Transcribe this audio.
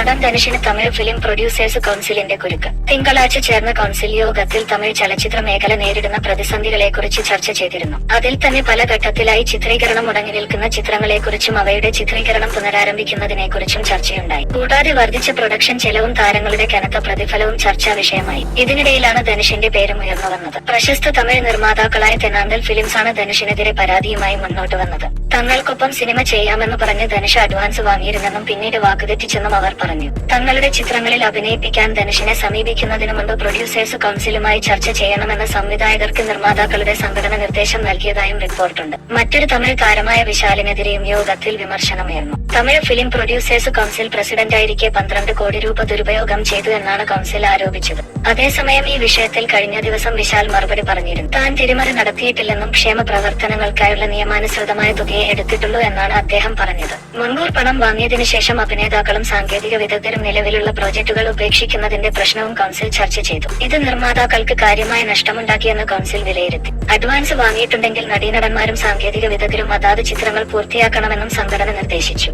നടൻ ധനുഷിന് Tamil film producers കൗൺസിലിന്റെ കുരുക്ക്. തിങ്കളാഴ്ച ചേർന്ന കൗൺസിൽ യോഗത്തിൽ തമിഴ് ചലച്ചിത്ര മേഖല നേരിടുന്ന പ്രതിസന്ധികളെക്കുറിച്ച് ചർച്ച ചെയ്തിരുന്നു. അതിൽ തന്നെ പല ഘട്ടത്തിലായി ചിത്രീകരണം മുടങ്ങി നിൽക്കുന്ന ചിത്രങ്ങളെക്കുറിച്ചും അവയുടെ ചിത്രീകരണം പുനരാരംഭിക്കുന്നതിനെക്കുറിച്ചും ചർച്ചയുണ്ടായി. കൂടാതെ വർദ്ധിച്ച പ്രൊഡക്ഷൻ ചെലവും താരങ്ങളുടെ കനത്ത പ്രതിഫലവും ചർച്ചാ വിഷയമായി. ഇതിനിടയിലാണ് ധനുഷിന്റെ പേരും ഉയർന്നു വന്നത്. പ്രശസ്ത തമിഴ് നിർമ്മാതാക്കളായ തെനാന്തൽ ഫിലിംസാണ് ധനുഷിനെതിരെ പരാതിയുമായി മുന്നോട്ട് വന്നത്. തങ്ങൾക്കൊപ്പം സിനിമ ചെയ്യാമെന്ന് പറഞ്ഞ് ധനുഷ് അഡ്വാൻസ് വാങ്ങിയിരുന്നെന്നും പിന്നീട് വാക്കുതെറ്റിച്ചെന്നും അവർ പറഞ്ഞു. തങ്ങളുടെ ചിത്രങ്ങളിൽ അഭിനയിപ്പിക്കാൻ ധനുഷിനെ സമീപിക്കുന്നതിന് മുമ്പ് പ്രൊഡ്യൂസേഴ്സ് കൌൺസിലുമായി ചർച്ച ചെയ്യണമെന്ന് സംവിധായകർക്ക് നിർമ്മാതാക്കളുടെ സംഘടന നിർദ്ദേശം നൽകിയതായും റിപ്പോർട്ടുണ്ട്. മറ്റൊരു തമിഴ് താരമായ വിശാലിനെതിരെയും യോഗത്തിൽ വിമർശനമുയർന്നു. തമിഴ് ഫിലിം പ്രൊഡ്യൂസേഴ്സ് കൗൺസിൽ പ്രസിഡന്റായിരിക്കെ പന്ത്രണ്ട് കോടി രൂപ ദുരുപയോഗം ചെയ്തു എന്നാണ് കൗൺസിൽ ആരോപിച്ചത്. അതേസമയം ഈ വിഷയത്തിൽ കഴിഞ്ഞ ദിവസം വിശാൽ മറുപടി പറഞ്ഞിരുന്നു. താൻ തിരിമറി നടത്തിയിട്ടില്ലെന്നും ക്ഷേമ പ്രവർത്തനങ്ങൾക്കായുള്ള നിയമാനുസൃതമായ തുകയെ എടുത്തിട്ടുള്ളൂ എന്നാണ് അദ്ദേഹം പറഞ്ഞത്. മുൻകൂർ പണം വാങ്ങിയതിനു ശേഷം അഭിനേതാക്കളും സാങ്കേതിക വിദഗ്ധരും നിലവിലുള്ള പ്രോജക്ടുകൾ ഉപേക്ഷിക്കുന്നതിന്റെ പ്രശ്നവും കൗൺസിൽ ചർച്ച ചെയ്തു. ഇത് നിർമ്മാതാക്കൾക്ക് കാര്യമായ നഷ്ടമുണ്ടാക്കിയെന്ന് കൗൺസിൽ വിലയിരുത്തി. അഡ്വാൻസ് വാങ്ങിയിട്ടുണ്ടെങ്കിൽ നടീനടന്മാരും സാങ്കേതിക വിദഗ്ധരും അതാത് ചിത്രങ്ങൾ പൂർത്തിയാക്കണമെന്നും സംഘടന നിർദ്ദേശിച്ചു.